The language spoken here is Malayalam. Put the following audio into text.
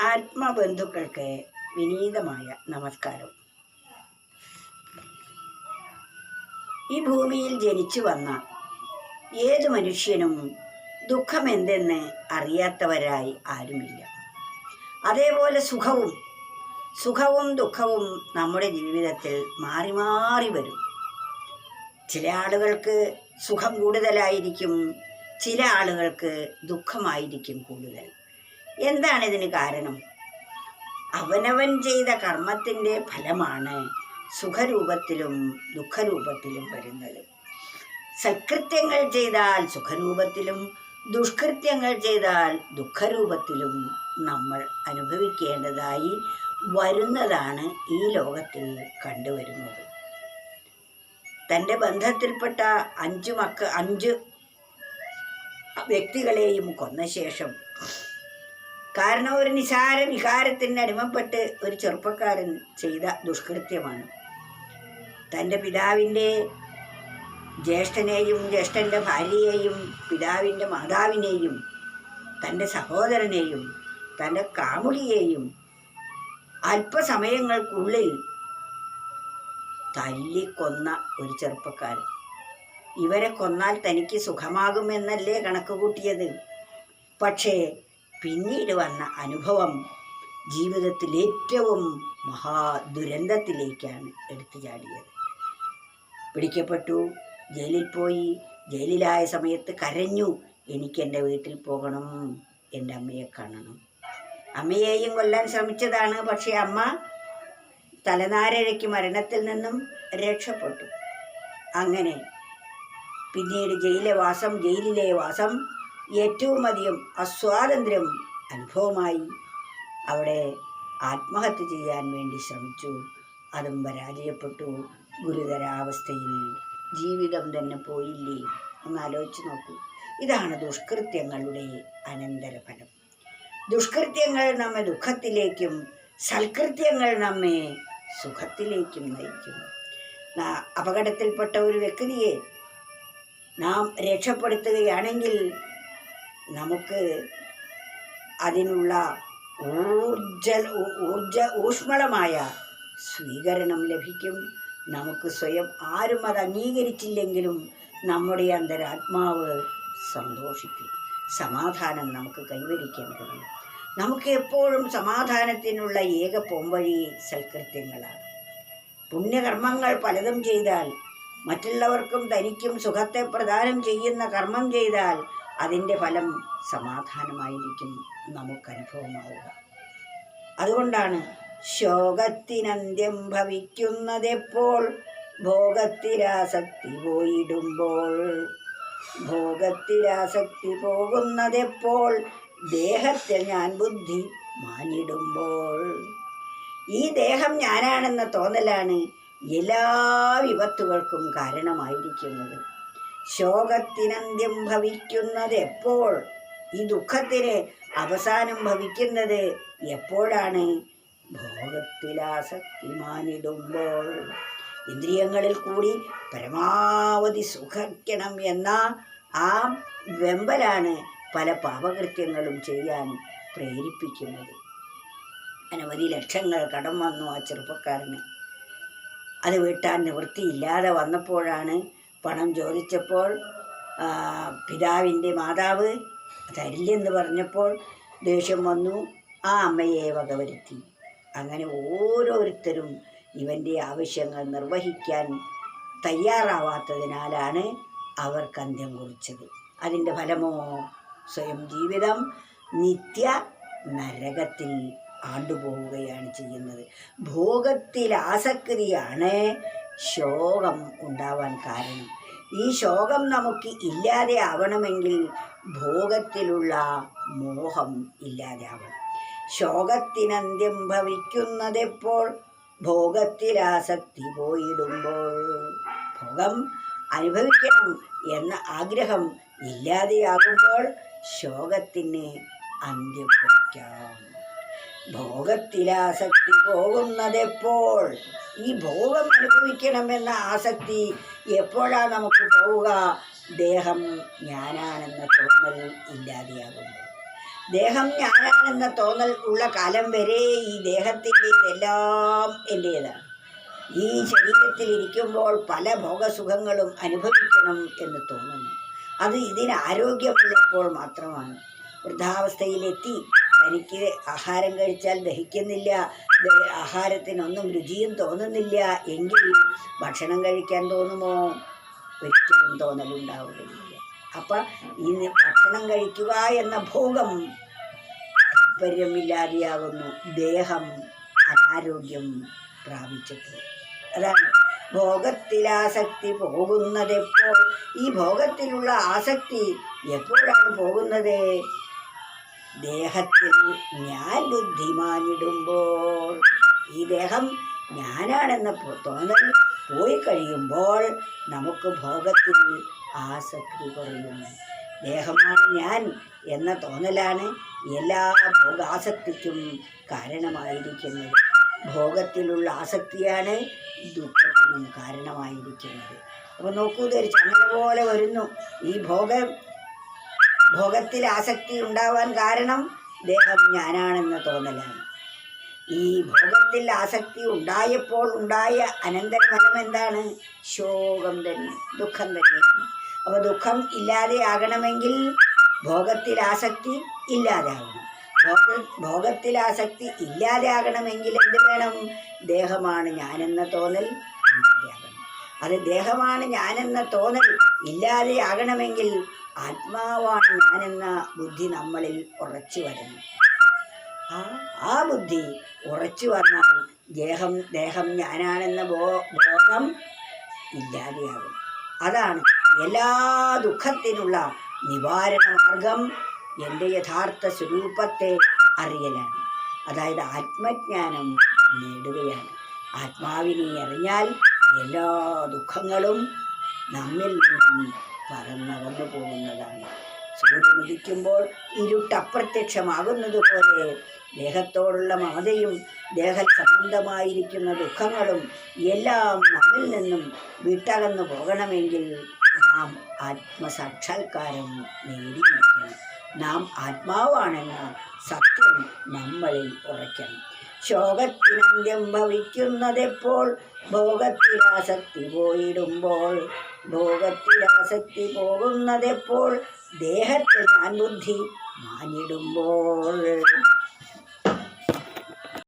ആത്മബന്ധുക്കൾക്ക് വിനീതമായ നമസ്കാരം. ഈ ഭൂമിയിൽ ജനിച്ചു വന്ന ഏത് മനുഷ്യനും ദുഃഖം ദുഃഖമെന്തെന്ന് അറിയാത്തവരായി ആരുമില്ല. അതേപോലെ സുഖവും സുഖവും ദുഃഖവും നമ്മുടെ ജീവിതത്തിൽ മാറി മാറി വരും. ചില ആളുകൾക്ക് സുഖം കൂടുതലായിരിക്കും ചില ആളുകൾക്ക് ദുഃഖമായിരിക്കും കൂടുതൽ. എന്താണ് ഇതിന് കാരണം? അവനവൻ ചെയ്ത കർമ്മത്തിന്റെ ഫലമാണ് സുഖരൂപത്തിലും ദുഃഖരൂപത്തിലും വരുന്നത്. സൽകൃത്യങ്ങൾ ചെയ്താൽ സുഖരൂപത്തിലും ദുഷ്കൃത്യങ്ങൾ ചെയ്താൽ ദുഃഖരൂപത്തിലും നമ്മൾ അനുഭവിക്കേണ്ടതായി വരുന്നതാണ് ഈ ലോകത്തിൽ കണ്ടുവരുന്നത്. തന്റെ ബന്ധത്തിൽപ്പെട്ട അഞ്ചു മക്ക അഞ്ച് വ്യക്തികളെയും കൊന്ന ശേഷം കാരണം ഒരു നിസാര വികാരത്തിന് അടിമപ്പെട്ട് ഒരു ചെറുപ്പക്കാരൻ ചെയ്ത ദുഷ്കൃത്യമാണ്. തന്റെ പിതാവിന്റെ ജ്യേഷ്ഠനെയും ജ്യേഷ്ഠന്റെ ഭാര്യയെയും പിതാവിന്റെ മാതാവിനെയും തന്റെ സഹോദരനെയും തന്റെ കാമുകിയെയും അല്പസമയങ്ങൾക്കുള്ളിൽ തല്ലിക്കൊന്ന ഒരു ചെറുപ്പക്കാരൻ. ഇവരെ കൊന്നാൽ തനിക്ക് സുഖമാകുമെന്നല്ലേ കണക്ക് കൂട്ടിയത്. പക്ഷേ പിന്നീട് വന്ന അനുഭവം ജീവിതത്തിൽ ഏറ്റവും മഹാദുരന്തത്തിലേക്കാണ് എടുത്തു ചാടിയത്. പിടിക്കപ്പെട്ടു ജയിലിൽ പോയി ജയിലിലായ സമയത്ത് കരഞ്ഞു എനിക്ക് എന്റെ വീട്ടിൽ പോകണം എന്റെ അമ്മയെ കാണണം. അമ്മയെയും കൊല്ലാൻ ശ്രമിച്ചതാണ് പക്ഷേ അമ്മ തലനാരഴയ്ക്ക് മരണത്തിൽ നിന്നും രക്ഷപ്പെട്ടു. അങ്ങനെ പിന്നീട് ജയിലെ വാസം ജയിലിലെ വാസം ഏറ്റവും അധികം അസ്വാതന്ത്ര്യം അനുഭവമായി അവിടെ ആത്മഹത്യ ചെയ്യാൻ വേണ്ടി ശ്രമിച്ചു. അതും പരാജയപ്പെട്ടു. ഗുരുതരാവസ്ഥയിൽ ജീവിതം തന്നെ പോയില്ലേ? ഒന്ന് ആലോചിച്ച് നോക്കൂ. ഇതാണ് ദുഷ്കൃത്യങ്ങളുടെ അനന്തരഫലം. ദുഷ്കൃത്യങ്ങൾ നമ്മെ ദുഃഖത്തിലേക്കും സൽകൃത്യങ്ങൾ നമ്മെ സുഖത്തിലേക്കും നയിക്കും അപകടത്തിൽപ്പെട്ട ഒരു വ്യക്തിയെ നാം രക്ഷപ്പെടുത്തുകയാണെങ്കിൽ നമുക്ക് അതിനുള്ള ഊർജ ഊർജ ഊഷ്മളമായ സ്വീകരണം ലഭിക്കും. നമുക്ക് സ്വയം ആരും അത് അംഗീകരിച്ചില്ലെങ്കിലും നമ്മുടെ അന്തരാത്മാവ് സന്തോഷിക്കും. സമാധാനം നമുക്ക് കൈവരിക്കാൻ കഴിയും. നമുക്ക് എപ്പോഴും സമാധാനത്തിനുള്ള ഏക പോംവഴി സൽകൃത്യങ്ങളാണ്. പുണ്യകർമ്മങ്ങൾ പലതും ചെയ്താൽ മറ്റുള്ളവർക്കും തനിക്കും സുഖത്തെ പ്രദാനം ചെയ്യുന്ന കർമ്മം ചെയ്താൽ അതിന്റെ ഫലം സമാധാനമായിരിക്കും നമുക്ക് അനുഭവമാവുക അതുകൊണ്ടാണ് ശോകത്തിനന്ത്യം ഭവിക്കുന്നതെപ്പോൾ ഭോഗത്തിലാസക്തി പോയിടുമ്പോൾ. ഭോഗത്തിലാസക്തി പോകുന്നതെപ്പോൾ ദേഹത്തിൽ ഞാൻ ബുദ്ധി മാനിടുമ്പോൾ. ഈ ദേഹം ഞാനാണെന്ന തോന്നലാണ് എല്ലാ വിപത്തുകൾക്കും കാരണമായിരിക്കുന്നത്. ശോകത്തിനന്ത്യം ഭവിക്കുന്നത് എപ്പോൾ? ഈ ദുഃഖത്തിന് അവസാനം ഭവിക്കുന്നത് എപ്പോഴാണ്? ഭോഗത്തിലാസക്തി മാനിടുമ്പോൾ ഇന്ദ്രിയങ്ങളിൽ കൂടി പരമാവധി സുഖിക്കണം എന്ന ആ വെമ്പലാണ് പല പാപകൃത്യങ്ങളും ചെയ്യാൻ പ്രേരിപ്പിക്കുന്നത്. അനവധി ലക്ഷങ്ങൾ കടം വന്നു ആ ചെറുപ്പക്കാരന്. അത് വീട്ടാൻ നിവൃത്തിയില്ലാതെ വന്നപ്പോഴാണ് പണം ചോദിച്ചപ്പോൾ പിതാവിന്റെ മാതാവ് തരില്ലെന്ന് പറഞ്ഞപ്പോൾ ദേഷ്യം വന്നു. ആ അമ്മയെ വകവരുത്തി അങ്ങനെ ഓരോരുത്തരും ഇവന്റെ ആവശ്യങ്ങൾ നിർവഹിക്കാൻ തയ്യാറാവാത്തതിനാലാണ് അവർക്ക് അന്ത്യം കുറിച്ചത്. അതിന്റെ ഫലമോ? സ്വയം ജീവിതം നിത്യ നരകത്തിൽ ആണ്ടുപോവുകയാണ് ചെയ്യുന്നത്. ഭോഗത്തിൽ ആസക്തിയാണ് ശോകം ഉണ്ടാവാൻ കാരണം. ഈ ശോകം നമുക്ക് ഇല്ലാതെ ആവണമെങ്കിൽ ഭോഗത്തിലുള്ള മോഹം ഇല്ലാതെ ആവണം ശോകത്തിനന്ത്യം ഭവിക്കുന്നതെപ്പോൾ? ഭോഗത്തിലാസക്തി പോയിടുമ്പോൾ. ഭോഗം അനുഭവിക്കണം എന്ന ആഗ്രഹം ഇല്ലാതെയാകുമ്പോൾ ശോകത്തിന് അന്ത്യം കുറിക്കാം ഭോഗത്തിലാസക്തി പോകുന്നതെപ്പോൾ? ഈ ഭോഗം അനുഭവിക്കണമെന്ന ആസക്തി എപ്പോഴാ നമുക്ക് പോവുക? ദേഹം ഞാനാണെന്ന തോന്നൽ ഇല്ലാതെയാകുമ്പോൾ ദേഹം ഞാനാണെന്ന തോന്നൽ ഉള്ള കാലം വരെ ഈ ദേഹത്തിന്റെ ഇതെല്ലാം എന്റേതാണ്. ഈ ശരീരത്തിൽ ഇരിക്കുമ്പോൾ പല ഭോഗസുഖങ്ങളും അനുഭവിക്കണം എന്ന് തോന്നുന്നു. അത് ഇതിന് ആരോഗ്യമുള്ളപ്പോൾ മാത്രമാണ്. വൃദ്ധാവസ്ഥയിലെത്തി തനിക്ക് ആഹാരം കഴിച്ചാൽ ദഹിക്കുന്നില്ല. ആഹാരത്തിനൊന്നും രുചിയും തോന്നുന്നില്ല. എങ്കിൽ ഭക്ഷണം കഴിക്കാൻ തോന്നുമോ? ഒരിക്കലും തോന്നലുണ്ടാവുകയില്ല. അപ്പം ഈ ഭക്ഷണം കഴിക്കുക എന്ന ഭോഗം താല്പര്യമില്ലാതെയാകുന്നു ദേഹം അനാരോഗ്യം പ്രാപിച്ചിട്ട്. അതാണ്. ഭോഗത്തിലാസക്തി പോകുന്നതെപ്പോൾ? ഈ ഭോഗത്തിലുള്ള ആസക്തി എപ്പോഴാണ് പോകുന്നത്? ദേഹത്തിൽ ഞാൻ ബുദ്ധിമാനിടുമ്പോൾ ഈ ദേഹം ഞാനാണെന്ന തോന്നൽ പോയി കഴിയുമ്പോൾ നമുക്ക് ഭോഗത്തിൽ ആസക്തി കുറയുന്നു ദേഹമാണ് ഞാൻ എന്ന തോന്നലാണ് എല്ലാ ഭോഗാസക്തിക്കും കാരണമായിരിക്കുന്നത്. ഭോഗത്തിലുള്ള ആസക്തിയാണ് ദുഃഖത്തിനും കാരണമായിരിക്കുന്നത്. അപ്പോൾ നോക്കൂ ഇതൊരു ചങ്ങല പോലെ വരുന്നു. ഈ ഭോഗം ഭോഗത്തിൽ ആസക്തി ഉണ്ടാവാൻ കാരണം ദേഹം ഞാനാണെന്ന തോന്നലാണ്. ഈ ഭോഗത്തിൽ ആസക്തി ഉണ്ടായപ്പോൾ ഉണ്ടായ അനന്തരഫലം എന്താണ്? ശോകം തന്നെ ദുഃഖം തന്നെയാണ് അപ്പോൾ ദുഃഖം ഇല്ലാതെയാകണമെങ്കിൽ ഭോഗത്തിൽ ആസക്തി ഇല്ലാതാകണം ഭോഗ ഭോഗത്തിൽ ആസക്തി ഇല്ലാതെയാകണമെങ്കിൽ എന്ത് വേണം? ദേഹമാണ് ഞാനെന്ന തോന്നൽ ഇല്ലാതെയാകണം അത് ദേഹമാണ് ഞാനെന്ന തോന്നൽ ഇല്ലാതെയാകണമെങ്കിൽ ആത്മാവാണ് ഞാനെന്ന ബുദ്ധി നമ്മളിൽ ഉറച്ചു വരുന്നു. ആ ആ ബുദ്ധി ഉറച്ചു വന്നാൽ ദേഹം ദേഹം ഞാനാണെന്ന ബോ ബോധം ഇല്ലാതെയാകും. അതാണ് എല്ലാ ദുഃഖത്തിനുള്ള നിവാരണ മാർഗം എന്റെ യഥാർത്ഥ സ്വരൂപത്തെ അറിയലാണ്. അതായത് ആത്മജ്ഞാനം നേടുകയാണ്. ആത്മാവിനെ അറിഞ്ഞാൽ എല്ലാ ദുഃഖങ്ങളും നമ്മിൽ നിന്നും പറന്നകന്നു പോകുന്നതാണ്. സൂര്യൻ ഉദിക്കുമ്പോൾ ഇരുട്ട് അപ്രത്യക്ഷമാകുന്നത് പോലെ ദേഹത്തോടുള്ള മമതയും ദേഹ സംബന്ധമായിരിക്കുന്ന ദുഃഖങ്ങളും എല്ലാം നമ്മിൽ നിന്നും വിട്ടകന്നു പോകണമെങ്കിൽ നാം ആത്മസാക്ഷാത്കാരം നേടിയിരിക്കണം. നാം ആത്മാവാണെന്ന സത്യം നമ്മളിൽ ഉറയ്ക്കണം. ശോകത്തിനന്ത്യം ഭവിക്കുന്നതെപ്പോൾ? ഭോഗത്തിലാസക്തി പോയിടുമ്പോൾ. ഭോഗത്തിലാസക്തി പോകുന്നതെപ്പോൾ? ദേഹത്തിൽ ഞാൻ ബുദ്ധി മാനിടുമ്പോൾ.